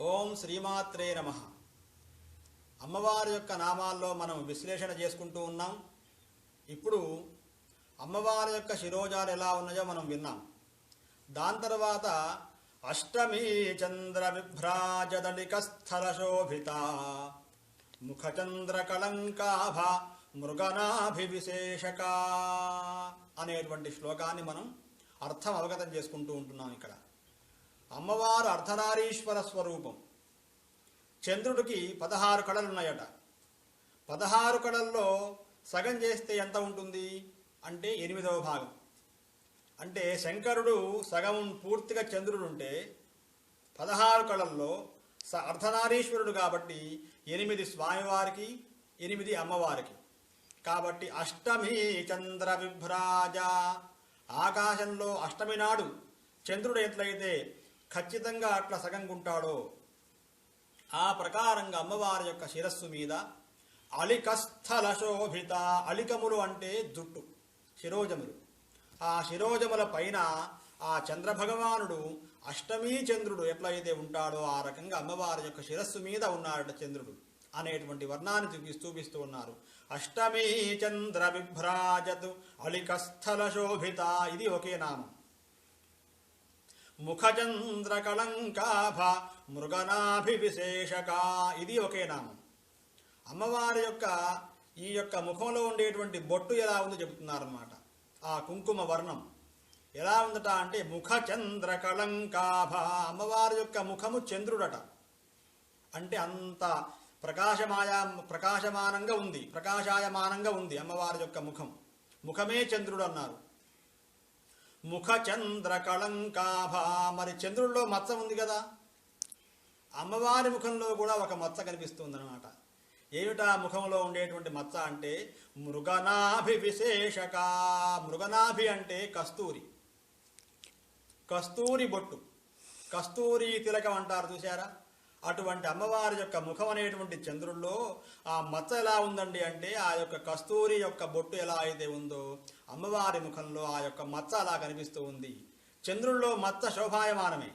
ఓం శ్రీమాత్రే నమ. అమ్మవారి యొక్క నామాల్లో మనం విశ్లేషణ చేసుకుంటూ ఉన్నాం. ఇప్పుడు అమ్మవారి యొక్క శిరోజాలు ఎలా ఉన్నాయో మనం విన్నాం. దాని తర్వాత అష్టమి చంద్ర విభ్రాజదళిక స్థల శోభిత ముఖచంద్ర కళంకాభ మృగనాభివిశేషక అనేటువంటి శ్లోకాన్ని మనం అర్థం అవగతం చేసుకుంటూ ఉంటున్నాం ఇక్కడ. అమ్మవారు అర్ధనారీశ్వర స్వరూపం. చంద్రుడికి పదహారు కళలు ఉన్నాయట పదహారు కళల్లో సగం చేస్తే ఎంత ఉంటుంది? అంటే ఎనిమిదవ భాగం. అంటే శంకరుడు సగం పూర్తిగా చంద్రుడు ఉంటే పదహారు కళల్లో స అర్ధనారీశ్వరుడు కాబట్టి ఎనిమిది స్వామివారికి ఎనిమిది అమ్మవారికి. కాబట్టి అష్టమి చంద్ర విభ్రాజ. ఆకాశంలో అష్టమి నాడు చంద్రుడు ఎట్లయితే ఖచ్చితంగా అట్లా సగంగుంటాడో ఆ ప్రకారంగా అమ్మవారి యొక్క శిరస్సు మీద అలికస్థల శోభిత అలికములు అంటే జుట్టు శిరోజములు. ఆ శిరోజముల పైన ఆ చంద్రభగవానుడు అష్టమీ చంద్రుడు ఎట్లయితే ఉంటాడో ఆ రకంగా అమ్మవారి యొక్క శిరస్సు మీద ఉన్నాడట చంద్రుడు అనేటువంటి వర్ణాన్ని చూపిస్తూ చూపిస్తూ ఉన్నారు. అష్టమీ చంద్ర విభ్రాజతు అలికస్థల శోభిత ఇది ఒకే నామం. ముఖచంద్ర కళంకాభ మృగనాభివిశేషక. ఇది ఒకే నామం. అమ్మవారి యొక్క ఈ యొక్క ముఖంలో ఉండేటువంటి బొట్టు ఎలా ఉందో చెబుతున్నారన్నమాట. ఆ కుంకుమ వర్ణం ఎలా ఉందట అంటే ముఖ చంద్ర కళంకాభ అమ్మవారి యొక్క ముఖము చంద్రుడట. అంటే అంత ప్రకాశమాయ ప్రకాశమానంగా ఉంది ప్రకాశాయమానంగా ఉంది అమ్మవారి యొక్క ముఖం. ముఖమే చంద్రుడు అన్నారు. ముఖ చంద్ర మరి చంద్రుల్లో మచ్చ ఉంది కదా. అమ్మవారి ముఖంలో కూడా ఒక మచ్చ కనిపిస్తుంది అనమాట ఏమిటా ముఖంలో ఉండేటువంటి మచ్చ అంటే మృగనాభి విశేషక. మృగనాభి అంటే కస్తూరి. కస్తూరి బొట్టు. కస్తూరి తిలకం అంటారు చూసారా అటువంటి అమ్మవారి యొక్క ముఖం అనేటువంటి చంద్రుల్లో ఆ మచ్చ ఎలా ఉందండి అంటే ఆ యొక్క కస్తూరి యొక్క బొట్టు ఎలా అయితే ఉందో అమ్మవారి ముఖంలో ఆ యొక్క మచ్చ అలా కనిపిస్తూ ఉంది. చంద్రుల్లో మచ్చ శోభాయమానమే.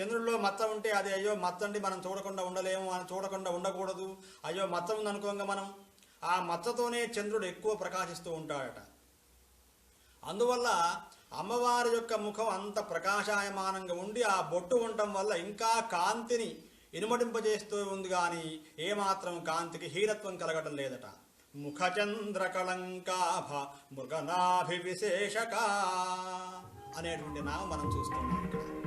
చంద్రుల్లో మచ్చ ఉంటే అది అయ్యో మచ్చ అండి మనం చూడకుండా ఉండలేము అని చూడకుండా ఉండకూడదు అయ్యో మచ్చ ఉంది అనుకోంగా మనం. ఆ మచ్చతోనే చంద్రుడు ఎక్కువ ప్రకాశిస్తూ ఉంటాడట. అందువల్ల అమ్మవారి యొక్క ముఖం అంత ప్రకాశాయమానంగా ఉండి ఆ బొట్టు ఉండటం వల్ల ఇంకా కాంతిని ఇనుమటింపజేస్తూ ఉంది కానీ ఏమాత్రం కాంతికి హీరత్వం కలగటం లేదట. ముఖచంద్ర కళంకాభ మృగనాభివిశేషక అనేటువంటి నామం మనం చూస్తున్నాం ఇక్కడ.